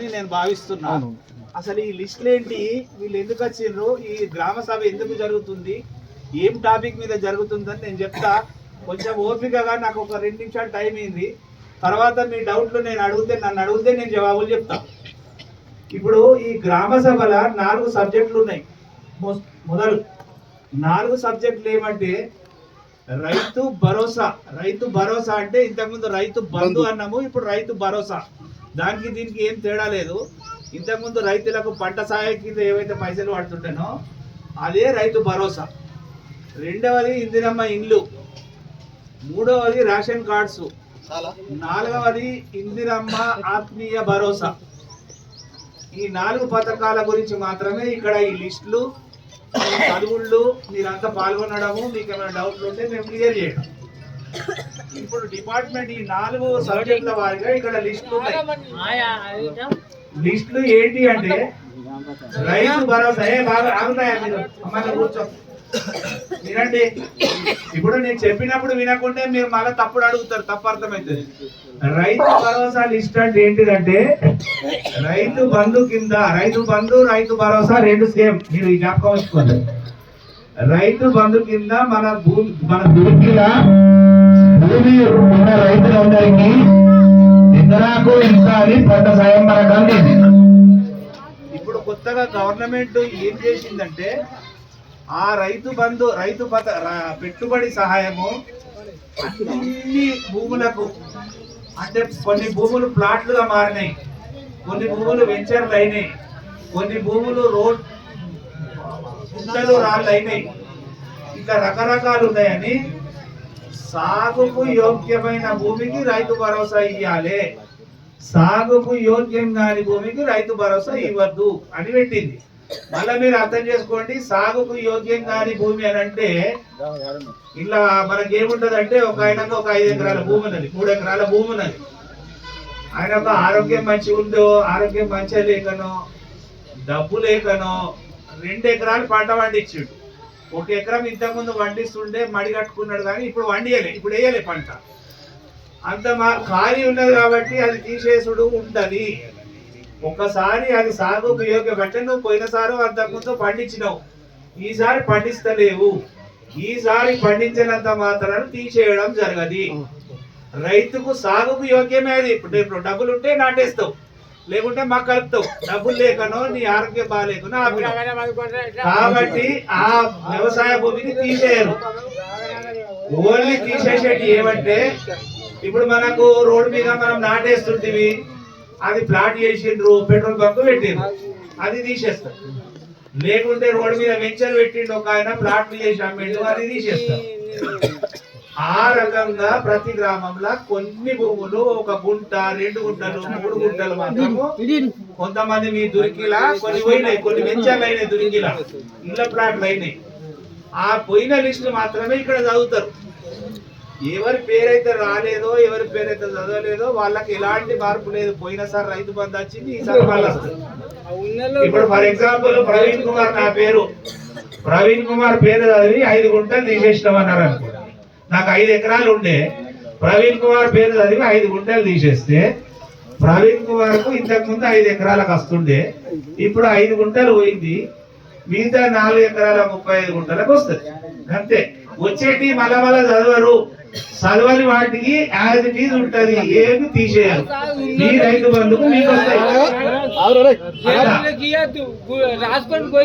అని నేను భావిస్తున్నా. అసలు ఈ లిస్టులు ఏంటి? వీళ్ళు ఎందుకు వచ్చిండ్రు ఈ గ్రామ సభ ఎందుకు జరుగుతుంది? ఏం టాపిక్ మీద జరుగుతుందని నేను చెప్తా. కొంచెం ఓపికగా నాకు ఒక రెండు నిమిషాలు టైం అయింది. తర్వాత మీ డౌట్లు నేను అడిగితే నన్ను అడిగితే నేను జవాబులు చెప్తా. ఇప్పుడు ఈ గ్రామ సభల నాలుగు సబ్జెక్టులు ఉన్నాయి. మొదలు. నాలుగు సబ్జెక్టులు ఏమంటే రైతు భరోసా. రైతు భరోసా అంటే ఇంతకుముందు రైతు బంధు. అన్నాము ఇప్పుడు రైతు భరోసా. దానికి దీనికి ఏం తేడా లేదు. ఇంతకుముందు రైతులకు పంట సాయం కింద ఏవైతే పైసలు పడుతుంటానో అదే రైతు భరోసా. రెండవది ఇందిరమ్మ ఇండ్లు. మూడవది రేషన్ కార్డ్స్. నాలుగవది ఇందిరమ్మ ఆత్మీయ భరోసా. ఈ నాలుగు పథకాల గురించి మాత్రమే ఇక్కడ ఈ లిస్టులు చదువుళ్ళు మీరంతా పాల్గొనడము మీకు ఏమైనా డౌట్లు ఉంటే మేము క్లియర్ చేయడం. ఇప్పుడు డిపార్ట్మెంట్ ఈ నాలుగు సబ్జెక్టుల వారిగా ఇక్కడ లిస్టులు ఉన్నాయి. లిస్టులు ఏంటి అంటే రైతు భరోసా ఏ బాగా ఆగుతాయా మీరు? అమ్మాయి కూర్చో. వినండి. ఇప్పుడు నేను చెప్పినప్పుడు వినకుంటే మీరు మళ్ళీ తప్పుడు అడుగుతారు తప్పు అర్థమవుతుంది రైతు భరోసా లిస్ట్ అంటే ఏంటిదంటే రైతు బంధు కింద రైతు బంధు రైతు భరోసా రెండు సేమ్. మీరు ఈ జ్ఞాపకం రైతు బంధు కింద మన భూమి మన దుర్గిల భూమి ఉన్న రైతులందరికీ ఇతరాకు ఇంత అని పంట సాయం పరకం ఇప్పుడు కొత్తగా గవర్నమెంట్ ఏం చేసిందంటే ఆ రైతు బంధు రైతు పథ పెట్టుబడి సహాయము అన్ని భూములకు అంటే కొన్ని భూములు ప్లాట్లుగా మారినాయి. కొన్ని భూములు వెంచర్లు అయినాయి. కొన్ని భూములు రోడ్ గుంటలు రాళ్ళు అయినాయి. ఇంకా రకరకాలు ఉన్నాయని సాగుకు యోగ్యమైన భూమికి రైతు భరోసా ఇవ్వాలి సాగుకు యోగ్యం కాని భూమికి రైతు భరోసా ఇవ్వద్దు అని పెట్టింది. మళ్ళీ మీరు అర్థం చేసుకోండి సాగుకు యోగ్యం కాని భూమి అని అంటే ఇలా మనకి ఏముంటది అంటే ఒక ఆయనకు ఒక ఐదు ఎకరాల భూమి ఉన్నది మూడు ఎకరాల భూమి ఉన్నది ఆయన ఒక ఆరోగ్యం మంచిగా ఉందో ఆరోగ్యం మంచిగా లేకనో డబ్బు లేకనో రెండు ఎకరాలు పంట పండించిండు. ఒక ఎకరం ఇంతకుముందు వండిస్తుండే మడి కట్టుకున్నాడు కానీ ఇప్పుడు వండియలే ఇప్పుడు వేయలే పంట. అంత మా ఖాళీ ఉన్నది కాబట్టి అది తీసేసుడు ఉంటుంది. ఒకసారి అది సాగుకు యోగ్య అంటే నువ్వు పోయినసారి అంతకుముందు పండించినావు. ఈసారి పండిస్తలేవు. ఈసారి పండించినంత మాత్రాన్ని తీసేయడం జరగది. రైతుకు సాగుకు యోగ్యమే అది. ఇప్పుడు ఇప్పుడు డబ్బులు ఉంటే నాటేస్తావు. లేకుంటే మాకు కలుపుతావు. డబ్బులు లేకనో నీ ఆరోగ్యం బాగాలేకనో కాబట్టి ఆ వ్యవసాయ భూమిని తీసేయరు. ఓన్లీ తీసేసేటి ఏమంటే ఇప్పుడు మనకు రోడ్డు మీద మనం నాటేస్తుంటివి అది ప్లాట్ చేసిండ్రు పెట్రోల్ బంక్ పెట్టిండ్రు అది తీసేస్తారు. లేకుంటే రోడ్డు మీద వెంచర్ పెట్టిండు ఒక ఆయన ప్లాట్లు చేసి అమ్మిండు అది తీసేస్తారు. ఆ రకంగా ప్రతి గ్రామంలో కొన్ని భూములు ఒక గుంట రెండు గుంటలు మూడు గుంటలు మాత్రము కొంతమంది మీ దురికిలా కొన్ని పోయినాయి కొన్ని వెంచర్లు అయినాయి దురికిలా. ఇళ్ళ ప్లాట్లు అయినాయి. ఆ పోయిన లిస్ట్ మాత్రమే ఇక్కడ చదువుతారు. ఎవరి పేరైతే రాలేదో ఎవరి పేరైతే చదవలేదో వాళ్ళకి ఎలాంటి మార్పు లేదు. పోయినసారి రైతు బంధు వచ్చింది ఈసారి మళ్ళీ వస్తుంది. ఇప్పుడు ఫర్ ఎగ్జాంపుల్ ప్రవీణ్ కుమార్ నా పేరు. ప్రవీణ్ కుమార్ పేరు చదివి ఐదు గుంటలు తీసేసినాం అన్నారు అనుకో. నాకు ఐదు ఎకరాలు ఉండే. ప్రవీణ్ కుమార్ పేరు చదివి ఐదు గుంటలు తీసేస్తే ప్రవీణ్ కుమార్కు ఇంతకు ముందు ఐదు ఎకరాలకు వస్తుండే. ఇప్పుడు ఐదు గుంటలు పోయింది. మిగతా నాలుగు ఎకరాల ముప్పై ఐదు గుంటలకు వస్తుంది. అంతే. వచ్చేటి మళ్ళా మళ్ళా చదవరు. చదవని వాటికి యాజ్ ఇట్ ఈజ్ ఉంటది. ఏమి తీసేయరు. మీ రైతు బంధుకు మీకు వస్తాయి.